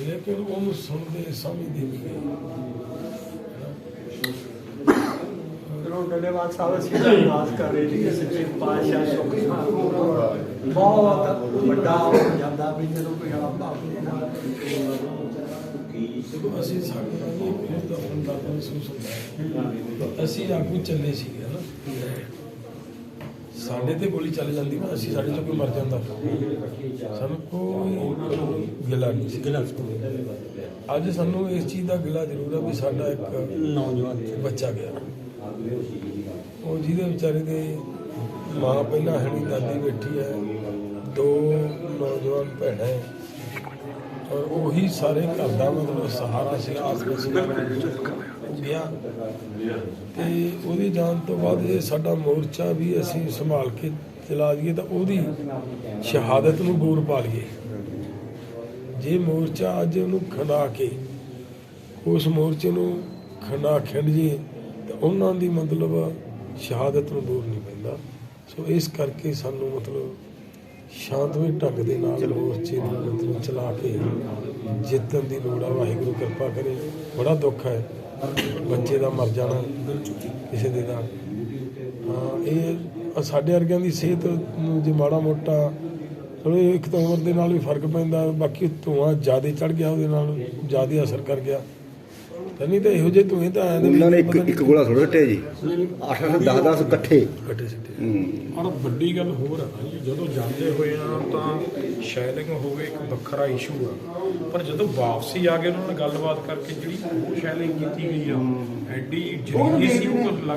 ਲੇਕਿਨ ਉਹਨੂੰ ਸੁਣਦੇ ਸਮਝਦੇ ਨਹੀਂ। ਚਲੋ ਡੱਲੇਵਾਲ ਸਾਹਿਬ ਅਸੀਂ ਅਰਦਾਸ ਕਰ ਰਹੇ ਕਿ ਸੱਚੇ ਪਾਤਸ਼ਾਹ ਸੁਖ ਬਹੁਤ ਵੱਡਾ ਹੋ ਜਾਂਦਾ ਵੀ ਜਦੋਂ ਕੋਈ ਆਪ ਆਪਣੇ ਨਾਲ ਅਸੀਂ ਸਾਡੇ ਨਾਲ ਇਹ ਫਿਰ ਦਾ ਹੁੰਦਾ ਤਾਂ ਮਹਿਸੂਸ ਹੁੰਦਾ। ਅਸੀਂ ਆਗੂ ਚੱਲੇ ਸੀਗੇ ਸਾਡੇ ਤੇ ਗੋਲੀ ਚੱਲ ਜਾਂਦੀ ਨਾ ਅਸੀਂ ਸਾਡੇ ਚੋਂ ਕੋਈ ਮਰ ਜਾਂਦਾ। ਸਾਨੂੰ ਕੋਈ ਗਿਲਾ ਨਹੀਂ ਸੀ। ਗਿਲਾ ਅੱਜ ਸਾਨੂੰ ਇਸ ਚੀਜ਼ ਦਾ ਗਿਲਾ ਜ਼ਰੂਰ ਹੈ ਵੀ ਸਾਡਾ ਇੱਕ ਨੌਜਵਾਨ ਬੱਚਾ ਗਿਆ। ਉਹ ਜਿਹਦੇ ਵਿਚਾਰੇ ਦੇ ਮਾਂ ਪਹਿਲਾਂ ਹਣੀ ਦਾਦੀ ਬੈਠੀ ਹੈ ਦੋ ਨੌਜਵਾਨ ਭੈਣਾਂ ਔਰ ਉਹੀ ਸਾਰੇ ਘਰ ਦਾ ਮਤਲਬ ਸਹਾਰਾ ਸੀ ਆਸਰੇ ਸੀ ਗਿਆ ਤੇ ਉਹਦੀ ਜਾਣ ਤੋਂ ਬਾਅਦ ਇਹ ਸਾਡਾ ਮੋਰਚਾ ਵੀ ਅਸੀਂ ਸੰਭਾਲ ਕੇ ਚਲਾ ਦਈਏ ਤਾਂ ਉਹਦੀ ਸ਼ਹਾਦਤ ਨੂੰ ਗੌਰ ਪਾ ਲਈਏ। ਜੇ ਮੋਰਚਾ ਅੱਜ ਉਹਨੂੰ ਖੰਡਾ ਕੇ, ਉਸ ਮੋਰਚੇ ਨੂੰ ਖੰਡਾ ਖਿੰਡ ਜੀ ਤਾਂ ਉਹਨਾਂ ਦੀ ਮਤਲਬ ਸ਼ਹਾਦਤ ਨੂੰ ਦੂਰ ਨਹੀਂ ਪੈਂਦਾ। ਸੋ ਇਸ ਕਰਕੇ ਸਾਨੂੰ ਮਤਲਬ ਸ਼ਾਂਤਮਈ ਢੰਗ ਦੇ ਨਾਲ ਮੋਰਚੇ ਨੂੰ ਮਤਲਬ ਚਲਾ ਕੇ ਜਿੱਤਣ ਦੀ ਲੋੜ ਆ, ਵਾਹਿਗੁਰੂ ਕਿਰਪਾ ਕਰੇ। ਬੜਾ ਦੁੱਖ ਹੈ। ਬੱਚੇ ਦਾ ਮਰ ਜਾਣਾ, ਕਿਸੇ ਦੇ ਦਾ। ਹਾਂ, ਇਹ ਸਾਡੇ ਵਰਗਿਆਂ ਦੀ ਸਿਹਤ ਨੂੰ ਜੇ ਮਾੜਾ ਮੋਟਾ, ਚਲੋ ਇੱਕ ਤਾਂ ਉਮਰ ਦੇ ਨਾਲ ਵੀ ਫ਼ਰਕ ਪੈਂਦਾ, ਬਾਕੀ ਧੂਆਂ ਜ਼ਿਆਦਾ ਚੜ ਗਿਆ ਉਹਦੇ ਨਾਲ, ਜ਼ਿਆਦਾ ਅਸਰ ਕਰ ਗਿਆ। ਨਹੀਂ ਤਾਂ ਇਹੋ ਜਿਹੇ ਧੂਏ ਤਾਂ ਆਏ ਉਹਨਾਂ ਨੇ ਇੱਕ ਇੱਕ ਗੋਲਾ ਥੋੜਾ ਸੱਟਿਆ ਜੀ। 8 8 10 10 ਇਕੱਠੇ। ਕੱਟੇ ਸਿੱਟੇ। ਹੂੰ। ਔਰ ਵੱਡੀ ਗੱਲ ਹੋਰ ਹੈ ਨਾ ਜੀ ਜਦੋਂ ਜਾਂਦੇ ਹੋਏ ਆ ਤਾਂ ਸ਼ੈਲਿੰਗ ਹੋਵੇ ਇੱਕ ਵੱਖਰਾ ਇਸ਼ੂ ਆ। ਪਰ ਜਦੋਂ ਵਾਪਸੀ ਆ ਕੇ ਉਹਨਾਂ ਨਾਲ ਗੱਲਬਾਤ ਕਰਕੇ ਜਿਹੜੀ ਉਹ ਸ਼ੈਲਿੰਗ ਕੀਤੀ ਗਈ ਆ ਐਡੀ ਜਿਹੜੀ ਸੀ ਉਹ ਲੱਗ